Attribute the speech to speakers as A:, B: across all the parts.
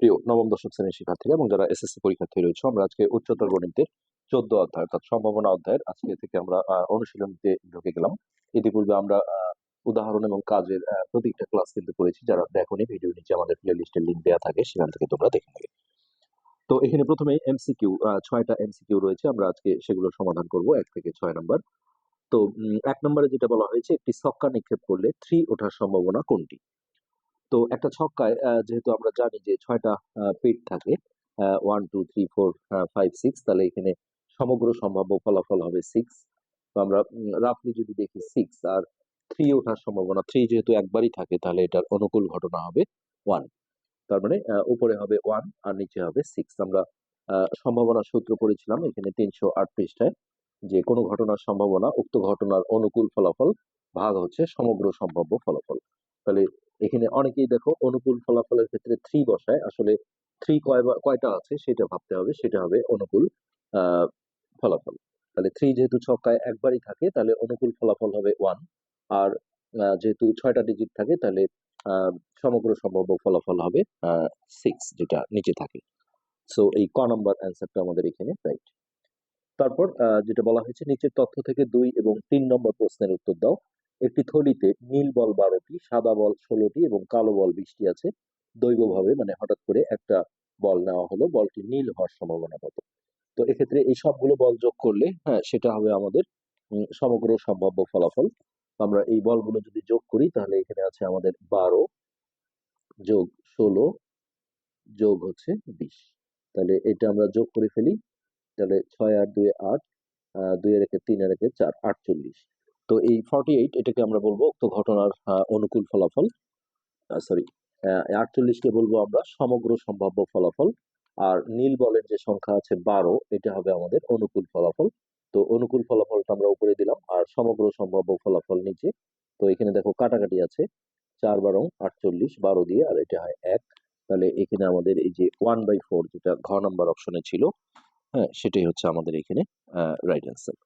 A: প্রিয় নবম দশম শ্রেণির শিক্ষার্থীরা এবং যারা এসএসসি পরীক্ষার্থী রয়েছে আমরা আজকে উচ্চতর গণিতের চোদ্দ অধ্যায় অর্থাৎ সম্ভাবনা অধ্যায়ের আজকে থেকে আমরা অনুশীলনীতে ঢুকে গেলাম। ইতিপূর্বে আমরা উদাহরণ এবং কাজের আহ, প্রত্যেকটা ক্লাস কিন্তু করেছি যারা দেখোনি ভিডিও নিচে আমাদের প্লে লিস্টের লিঙ্ক দেওয়া থাকে সেখান থেকে তোমরা দেখে নেবে। তো এখানে প্রথমে এমসিকিউ ছয়টা এমসিকিউ রয়েছে আমরা আজকে সেগুলো সমাধান করব এক থেকে ছয় নম্বর তো এক নম্বরে যেটা বলা হয়েছে একটি ছক্কা নিক্ষেপ করলে থ্রি ওঠার সম্ভাবনা কোনটি? তো একটা ছক্কায় যেহেতু আমরা জানি যে ছয়টা পিট থাকে one two three four five six তাহলে এখানে সমগ্র সম্ভাব্য ফলাফল হবে সিক্স তো আমরা রাফলি যদি দেখি সিক্স আর থ্রি ওঠার সম্ভাবনা থ্রি যেহেতু একবারই থাকে, তাহলে এটার অনুকূল ঘটনা হবে ওয়ান তার মানে উপরে হবে ওয়ান আর নিচে হবে সিক্স আমরা সম্ভাবনা সূত্র পড়েছিলাম এখানে তিনশো আট পৃষ্ঠায় যে কোনো ঘটনার সম্ভাবনা, উক্ত ঘটনার অনুকূল ফলাফল ভাগ হচ্ছে সমগ্র সম্ভাব্য ফলাফল। তাহলে এখানে অনেকেই দেখো অনুকূল ফলাফলের ক্ষেত্রে থ্রি বসায়। আসলে থ্রি কয়টা আছে সেটা ভাবতে হবে, সেটা হবে অনুকূল ফলাফল। তাহলে থ্রি যেহেতু ছক্কায় একবারই থাকে, তাহলে অনুকূল ফলাফল হবে ওয়ান আর যেহেতু ছয়টা ডিজিট থাকে, তাহলে সমগ্র সম্ভাব্য ফলাফল হবে সিক্স যেটা নিচে থাকে। সো এই ক নম্বর অ্যান্সারটা আমাদের এখানে রাইট তারপর যেটা বলা হয়েছে, নিচের তথ্য থেকে দুই এবং তিন নম্বর প্রশ্নের উত্তর দাও। একটি থলিতে নীল বল বারোটি, সাদা বল ষোলোটি এবং কালো বল বিশটি আছে। দৈবভাবে মানে হঠাৎ করে একটা বল নেওয়া হলো, বলটি নীল হওয়ার সম্ভাবনা কত তো এক্ষেত্রে এই সবগুলো বল যোগ করলে হ্যাঁ সেটা হবে আমাদের সমগ্র সম্ভাব্য ফলাফল। আমরা এই বলগুলো যদি যোগ করি, তাহলে এখানে আছে আমাদের বারো যোগ ষোলো যোগ হচ্ছে বিশ। তাহলে এটা আমরা যোগ করে ফেলি, তাহলে ছয় আর দুই আট দুই আর একে তিন আর একে চার, আটচল্লিশ। তো এই ফর্টি এইট এটাকে আমরা বলব উক্ত ঘটনার অনুকূল ফলাফল। সরি আটচল্লিশকে বলব আমরা সমগ্র সম্ভাব্য ফলাফল। আর নীল বলের যে সংখ্যা আছে বারো, এটা হবে আমাদের অনুকূল ফলাফল। তো অনুকূল ফলাফলটা আমরা উপরে দিলাম, আর সমগ্র সম্ভাব্য ফলাফল নিচে। তো এখানে দেখো কাটাকাটি আছে, চার বারং আটচল্লিশ, বারো দিয়ে, আর এটা হয় এক। তাহলে এখানে আমাদের এই যে ওয়ান বাই ফোর যেটা ঘ নাম্বার অপশনে ছিল হ্যাঁ সেটাই হচ্ছে আমাদের এখানে রাইট অ্যান্সার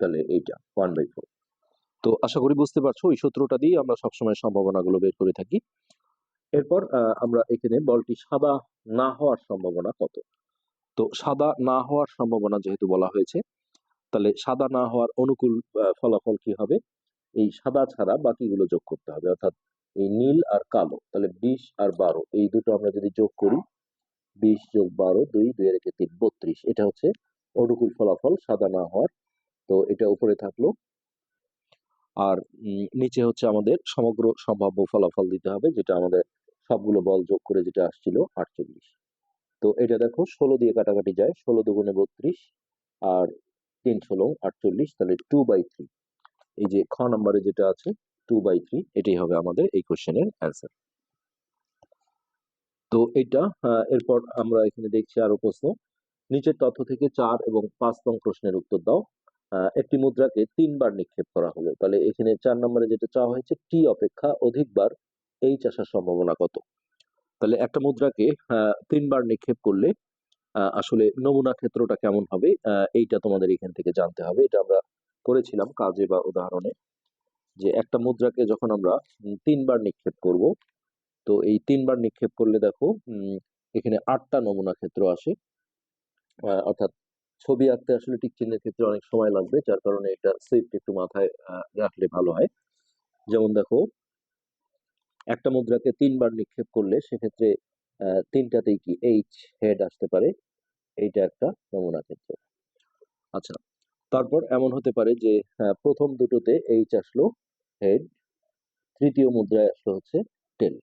A: তাহলে এইটা ওয়ান বাই ফোর তো আশা করি বুঝতে পারছ, ওই সূত্রটা দিয়ে আমরা সবসময় সম্ভাবনাগুলো বের করে থাকি। এরপর আমরা এখানে বলটি সাদা না হওয়ার সম্ভাবনা কত? তো সাদা না হওয়ার সম্ভাবনা যেহেতু বলা হয়েছে, তাহলে সাদা না হওয়ার অনুকূল ফলাফল কি হবে? এই সাদা ছাড়া বাকিগুলো যোগ করতে হবে, অর্থাৎ এই নীল আর কালো, তাহলে বিশ আর বারো, এই দুটো আমরা যদি যোগ করি, বিশ যোগ বারো, দুই দুই রেখে তিন, বত্রিশ, এটা হচ্ছে অনুকূল ফলাফল, সাদা না হওয়ার তো এটা উপরে থাকল। আর নিচে হচ্ছে আমাদের সমগ্র সম্ভাব্য ফলাফল দিতে হবে যেটা আমাদের সবগুলো বল যোগ করে যেটা আসছিল আটচল্লিশ। তো এটা দেখো ষোলো দিয়ে কাটাকাটি যায় ষোলো দুগুণে বত্রিশ আর তিন ষোলো আটচল্লিশ তাহলে টু বাই থ্রি এই যে খ নম্বরে যেটা আছে টু বাই থ্রি এটাই হবে আমাদের এই কোশ্চেনের অ্যান্সার তো এটা আহ, এরপর আমরা এখানে দেখছি আরও প্রশ্ন। নিচের তথ্য থেকে চার এবং পাঁচ নং প্রশ্নের উত্তর দাও। একটি মুদ্রাকে তিনবার নিক্ষেপ করা হলো। তাহলে এখানে চার নম্বরে যেটা চাওয়া হয়েছে টি অপেক্ষা অধিকবার এইচ আসার সম্ভাবনা কত? তাহলে একটা মুদ্রাকে তিনবার নিক্ষেপ করলে আসলে নমুনা ক্ষেত্রটা কেমন হবে এইটা তোমাদের এখান থেকে জানতে হবে। এটা আমরা করেছিলাম কাজে বা উদাহরণে যে একটা মুদ্রাকে যখন আমরা তিনবার নিক্ষেপ করব, তো এই তিনবার নিক্ষেপ করলে দেখো এখানে আটটা নমুনা ক্ষেত্র আসে অর্থাৎ ছবি আঁকতে আসলে টিক চিহ্নের ক্ষেত্রে অনেক সময় লাগবে, যার কারণে এটা সুইফট একটু মাথায় রাখলে ভালো হয়। যেমন দেখো, একটা মুদ্রাকে তিনবার নিক্ষেপ করলে সেক্ষেত্রে তিনটাতেই কি এইচ হেড আসতে পারে, এইটা একটা নমুনা ক্ষেত্র। আচ্ছা তারপর এমন হতে পারে যে প্রথম দুটোতে এইচ আসলো হেড তৃতীয় মুদ্রায় আসলো হচ্ছে টেল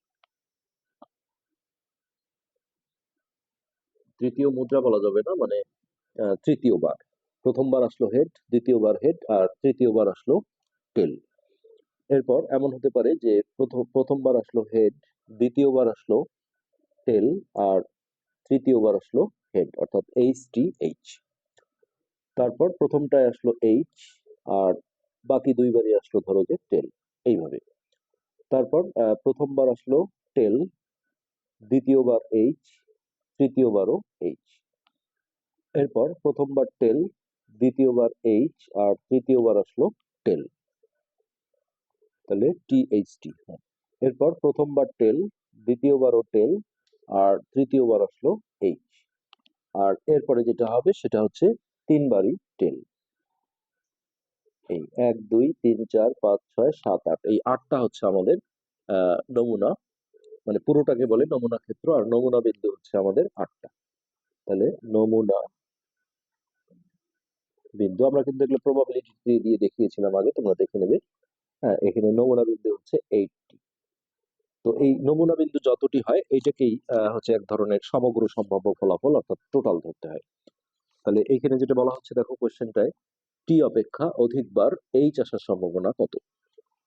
A: তৃতীয় মুদ্রা বলা যাবে না মানে তৃতীয়বার। প্রথমবার আসলো হেড দ্বিতীয়বার হেড আর তৃতীয়বার আসলো টেল এরপর এমন হতে পারে যে প্রথম, প্রথমবার আসলো হেড দ্বিতীয়বার আসলো টেল আর তৃতীয়বার আসলো হেড অর্থাৎ এইচ টি এইচ তারপর প্রথমটায় আসলো এইচ আর বাকি দুইবারই আসলো ধরো যে টেল এইভাবে। তারপর প্রথমবার আসলো টেল দ্বিতীয়বার এইচ তৃতীয়বারও এইচ এরপর প্রথমবার টেল, দ্বিতীয়বার এইচ, আর তৃতীয়বার আসলো টেল। তাহলে টি এইচ টি এরপর প্রথমবার টেল, দ্বিতীয়বারও টেল, আর তৃতীয়বার আসলো এইচ। আর এরপরে যেটা হবে সেটা হচ্ছে তিনবারই টেল। এই এক, দুই, তিন, চার, পাঁচ, ছয়, সাত, আট, এই আটটা হচ্ছে আমাদের নমুনা মানে পুরোটাকে বলে নমুনা ক্ষেত্র, আর নমুনা বিন্দু হচ্ছে আমাদের আটটা। তাহলে নমুনা বিন্দু। আমরা কিন্তু এগুলো প্রবাবিলিটি দিয়ে দেখিয়েছিলাম আগে, তোমরা দেখে নেবে। হ্যাঁ এখানে নমুনা বিন্দু হচ্ছে এইটটি তো এই নমুনা বিন্দু যতটি হয়, এইটাকেই হচ্ছে এক ধরনের সমগ্র সম্ভাব্য ফলাফল, অর্থাৎ টোটাল ধরতে হয়। তাহলে এইখানে যেটা বলা হচ্ছে, দেখো কোশ্চেনটায় টি অপেক্ষা অধিকবার এইচ আসার সম্ভাবনা কত?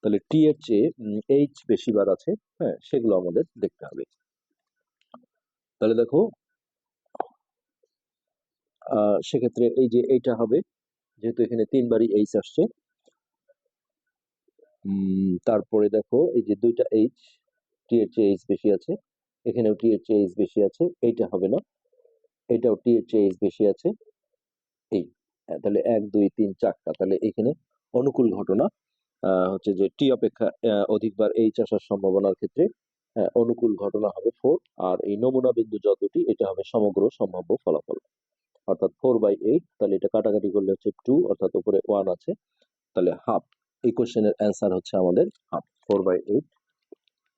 A: তাহলে টি এর চেয়ে এইচ বেশিবার আছে হ্যাঁ সেগুলো আমাদের দেখতে হবে। তাহলে দেখো সেক্ষেত্রে এই যে এইটা হবে যেহেতু এখানে তিনবারই এইচ আসছে। তারপরে দেখো এই যে দুইটা এইচ টি এর চেয়ে এইচ বেশি আছে। এখানেও টি এর চেয়ে এইচ বেশি আছে এইটা হবে না। এটাও টি এর চেয়ে এইচ বেশি আছে। এই হ্যাঁ, তাহলে এক দুই তিন চারটা। তাহলে এখানে অনুকূল ঘটনা হচ্ছে যে টি অপেক্ষা অধিকবার এইচ আসার সম্ভাবনার ক্ষেত্রে আহ, অনুকূল ঘটনা হবে ফোর আর এই নমুনা বিন্দু যত যতটি এটা হবে সমগ্র সম্ভাব্য ফলাফল। অর্থাৎ ফোর বাই এইট তাহলে এটা কাটাকাটি করলে হচ্ছে টু অর্থাৎ উপরে ওয়ান আছে, তাহলে হাফ এই কোশ্চেনের অ্যান্সার হচ্ছে আমাদের হাফ ফোর বাই এইট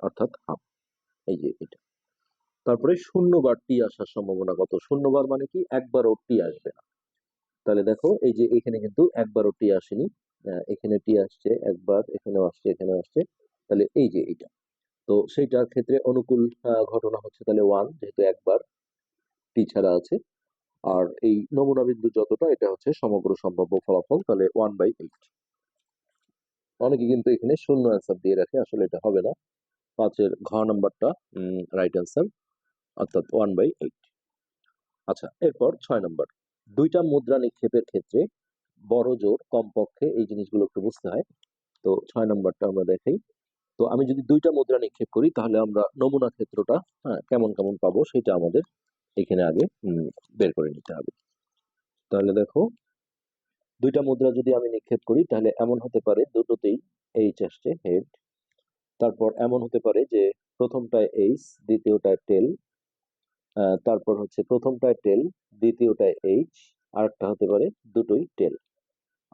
A: অর্থাৎ হাফ এই যে এটা। তারপরে শূন্যবার টি আসার সম্ভাবনা কত? শূন্যবার মানে কি? একবারও টি আসবে না। তাহলে দেখো, এই যে এখানে কিন্তু একবারও টি আসেনি। এখানে টি আসছে, একবার, এখানেও আসছে এখানেও আসছে। তাহলে এই যে এটা তো সেইটার ক্ষেত্রে অনুকূল ঘটনা হচ্ছে তাহলে ওয়ান যেহেতু একবার টি ছাড়া আছে। আর এই নমুনা বিন্দু যতটা, এটা হচ্ছে সমগ্র সম্ভাব্য ফলাফল তাহলে ওয়ান বাই এইট অনেকে কিন্তু এখানে শূন্য অ্যান্সার দিয়ে রাখে, আসলে এটা হবে না। পাঁচের ঘ নাম্বারটা রাইট অ্যান্সার অর্থাৎ ওয়ান বাই এইট আচ্ছা এরপর ছয় নম্বর। দুইটা মুদ্রা নিক্ষেপের ক্ষেত্রে বড় জোর, কমপক্ষে এই জিনিসগুলো একটু বুঝতে হয়। তো ছয় নম্বরটা আমরা দেখাই তো আমি যদি দুইটা মুদ্রা নিক্ষেপ করি, তাহলে আমরা নমুনা ক্ষেত্রটা হ্যাঁ কেমন কেমন পাবো সেটা আমাদের এখানে আগে বের করে নিতে হবে। তাহলে দেখো, দুইটা মুদ্রা যদি আমি নিক্ষেপ করি, তাহলে এমন হতে পারে দুটোতেই এইচ আসছে হেড তারপর এমন হতে পারে যে প্রথমটায় এইচ দ্বিতীয়টায় টেল তারপর হচ্ছে প্রথমটায় টেল দ্বিতীয়টায় এইচ আরেকটা হতে পারে দুটোই টেল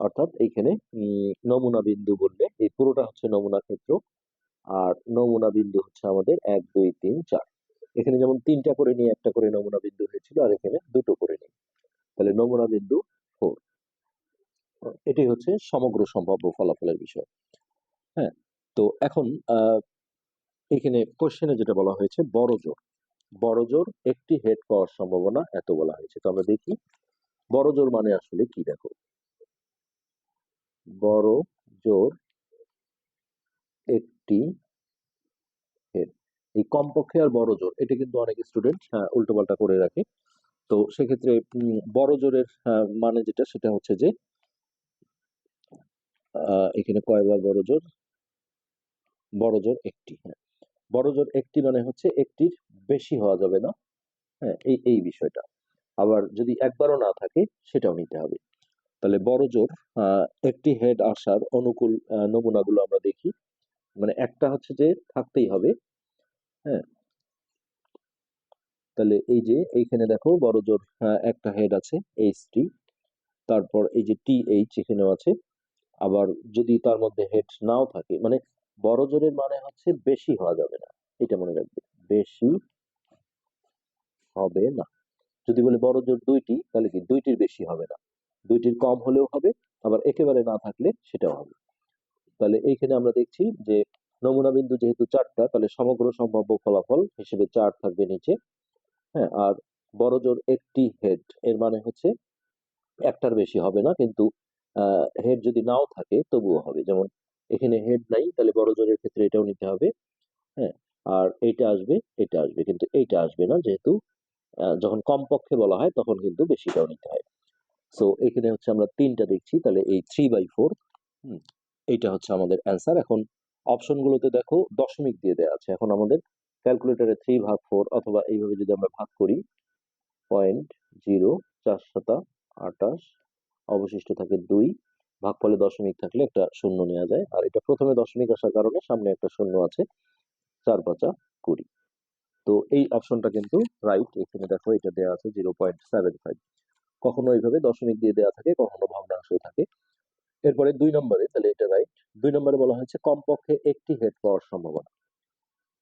A: অর্থাৎ এইখানে নমুনা বিন্দু বললে, এই পুরোটা হচ্ছে নমুনা ক্ষেত্র, আর নমুনা বিন্দু হচ্ছে আমাদের এক, দুই, তিন, চার। এখানে যেমন তিনটা করে নিয়ে একটা করে নমুনা বিন্দু হয়েছিল আর এখানে দুটো করে নিই তাহলে নমুনা বিন্দু ফোর এটাই হচ্ছে সমগ্র সম্ভাব্য ফলাফলের বিষয়। হ্যাঁ তো এখন এখানে কোশ্চেনে যেটা বলা হয়েছে, বড় জোর। বড় জোর একটি হেড পাওয়ার সম্ভাবনা এত বলা হয়েছে। তো আমরা দেখি, বড় জোর মানে আসলে কি দেখো? বড় জোর একটি এই কমপক্ষে আর বড় জোর। এটা কিন্তু অনেক স্টুডেন্ট উল্টো পাল্টা করে রাখে। তো সেক্ষেত্রে বড় জোরের মানে যেটা সেটা হচ্ছে যে এখানে কয়বার বড় জোর? বড় জোর একটি হ্যাঁ। বড় জোর একটি মানে হচ্ছে একটির বেশি হওয়া যাবে না হ্যাঁ এই এই বিষয়টা। আবার যদি একবারও না থাকে, সেটাও নিতে হবে। তাহলে বড় জোর একটি হেড আসার অনুকূল নমুনাগুলো আমরা দেখি। মানে একটা হচ্ছে যে থাকতেই হবে হ্যাঁ। তাহলে এই যে এইখানে দেখো বড় জোর আহ, একটা হেড আছে এইচ টি তারপর এই যে টি এইচ এখানেও আছে। আবার যদি তার মধ্যে হেড নাও থাকে মানে বড় জোরের মানে হচ্ছে বেশি হওয়া যাবে না এটা মনে রাখবে। বেশি হবে না। যদি বলে বড় জোর দুইটি তাহলে কি দুইটির বেশি হবে না। দুইটির কম হলেও হবে আবার একেবারে না থাকলে সেটাও হবে। তাহলে এইখানে আমরা দেখছি যে নমুনা বিন্দু যেহেতু চারটা, তাহলে সমগ্র সম্ভাব্য ফলাফল হিসেবে চার থাকবে নিচে। হ্যাঁ আর বড় জোর একটি হেড এর মানে হচ্ছে একটার বেশি হবে না, কিন্তু হেড যদি নাও থাকে তবুও হবে। যেমন, এখানে হেড নাই, তাহলে বড় জোরের ক্ষেত্রে এটাও নিতে হবে। হ্যাঁ আর এইটা আসবে, এটা আসবে, কিন্তু এইটা আসবে না, যেহেতু যখন কমপক্ষে বলা হয়, তখন কিন্তু বেশিটাও নিতে হয়। সো এখানে হচ্ছে আমরা তিনটা দেখছি, তাহলে এই থ্রি বাই ফোর এইটা হচ্ছে আমাদের অ্যান্সার এখন অপশনগুলোতে দেখো দশমিক দিয়ে দেওয়া আছে। এখন আমাদের ক্যালকুলেটরে থ্রি ভাগ ফোর অথবা এইভাবে যদি আমরা ভাগ করি পয়েন্ট জিরো চার শতা আটাশ, অবশিষ্ট থাকে দুই, ভাগফলে দশমিক থাকলে একটা শূন্য নেওয়া যায়। আর এটা প্রথমে দশমিক আসার কারণে সামনে একটা শূন্য আছে, চার পাঁচা কুড়ি। তো এই অপশনটা কিন্তু রাইট এখানে দেখো এটা দেওয়া আছে জিরো পয়েন্ট সেভেন ফাইভ কখনো এইভাবে দশমিক দিয়ে দেওয়া থাকে, কখনো ভগ্নাংশ থাকে। এরপরে দুই নম্বরে, তাহলে এটা রাইট দুই নম্বরে বলা হয়েছে কমপক্ষে একটি হেড পাওয়ার সম্ভাবনা।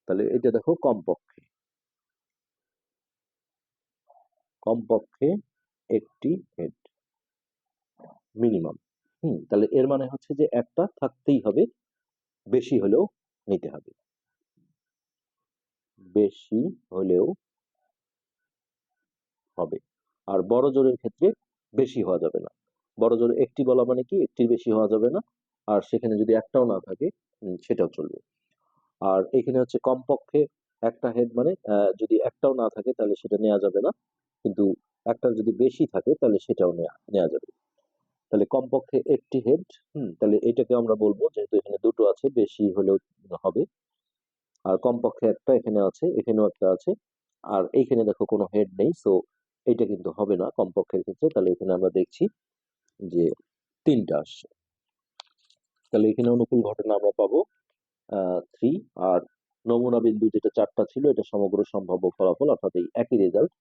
A: তাহলে এটা দেখো কমপক্ষে। কমপক্ষে একটি হেড মিনিমাম হুম, তাহলে এর মানে হচ্ছে যে একটা থাকতেই হবে, বেশি হলেও নিতে হবে। বেশি হলেও হবে, আর বড় জোরের ক্ষেত্রে বেশি হওয়া যাবে না। বড় জোর একটি বলা মানে কি? একটির বেশি হওয়া যাবে না। আর সেখানে যদি একটাও না থাকে সেটাও চলবে। আর এখানে হচ্ছে কমপক্ষে একটা হেড মানে যদি একটাও না থাকে, তাহলে সেটা নেওয়া যাবে না। কিন্তু একটা যদি বেশি থাকে, তাহলে সেটাও নেওয়া নেওয়া যাবে। তাহলে কমপক্ষে একটি হেড হুম, তাহলে এটাকে আমরা বলব, যেহেতু এখানে দুটো আছে, বেশি হলেও হবে। আর কমপক্ষে একটা এখানে আছে, এখানেও একটা আছে। আর এইখানে দেখো কোনো হেড নেই সো এটা কিন্তু হবে না কমপক্ষের ক্ষেত্রে। তাহলে এখানে আমরা দেখছি যে তিনটা আসছে। তাহলে এখানে অনুকূল ঘটনা আমরা পাবো থ্রি আর নমুনা বিন্দু যেটা চারটা ছিল, এটা সমগ্র সম্ভাব্য ফলাফল, অর্থাৎ এই একই রেজাল্ট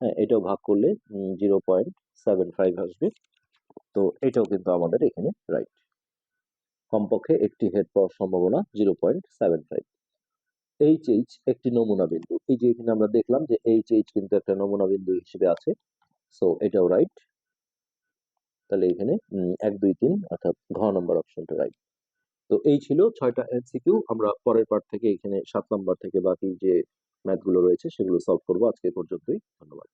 A: হ্যাঁ এটাও ভাগ করলে জিরো পয়েন্ট সেভেন ফাইভ আসবে। তো এটাও কিন্তু আমাদের এখানে রাইট কমপক্ষে একটি হেড পাওয়ার সম্ভাবনা zero point seven five H H একটি নমুনা বিন্দু। এই যে এখানে আমরা দেখলাম যে এইচ এইচ কিন্তু একটা নমুনা বিন্দু হিসেবে আছে সো এটাও রাইট তাহলে এখানে এক, দুই, তিন অর্থাৎ ঘ নম্বর অপশনটা রাইট তো এই ছিল ছয়টা এমসিকিউ আমরা পরের পার্ট থেকে এখানে সাত নম্বর থেকে বাকি যে ম্যাথগুলো রয়েছে সেগুলো সলভ করব। আজকে পর্যন্তই। ধন্যবাদ।